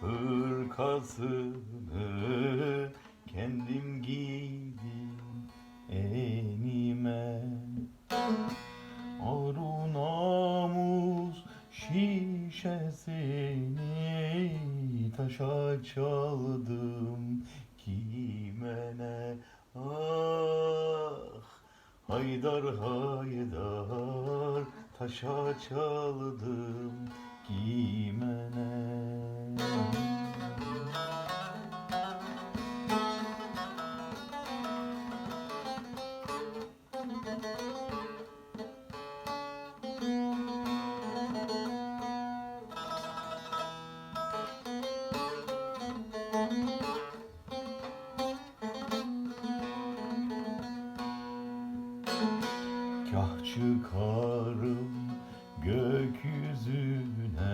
hırkasını kendim giydim enime. Arun namus şişesini taşa çaldım kime ne ah Haydar haydar taşa çaldım Kah çıkarım gökyüzüne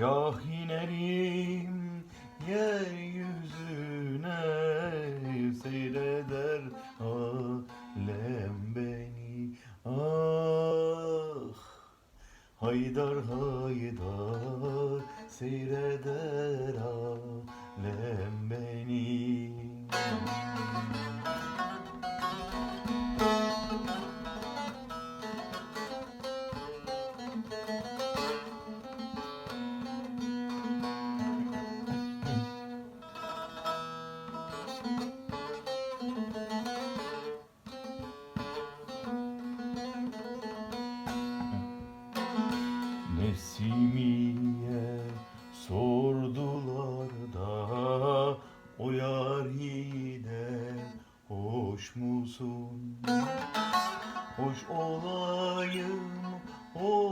Kah inerim yeryüzüne seyreder alem beni. Ah Haydar haydar seyreder alem Nesimiye sordular da o yar yine hoş musun? Hoş olayım olmayayım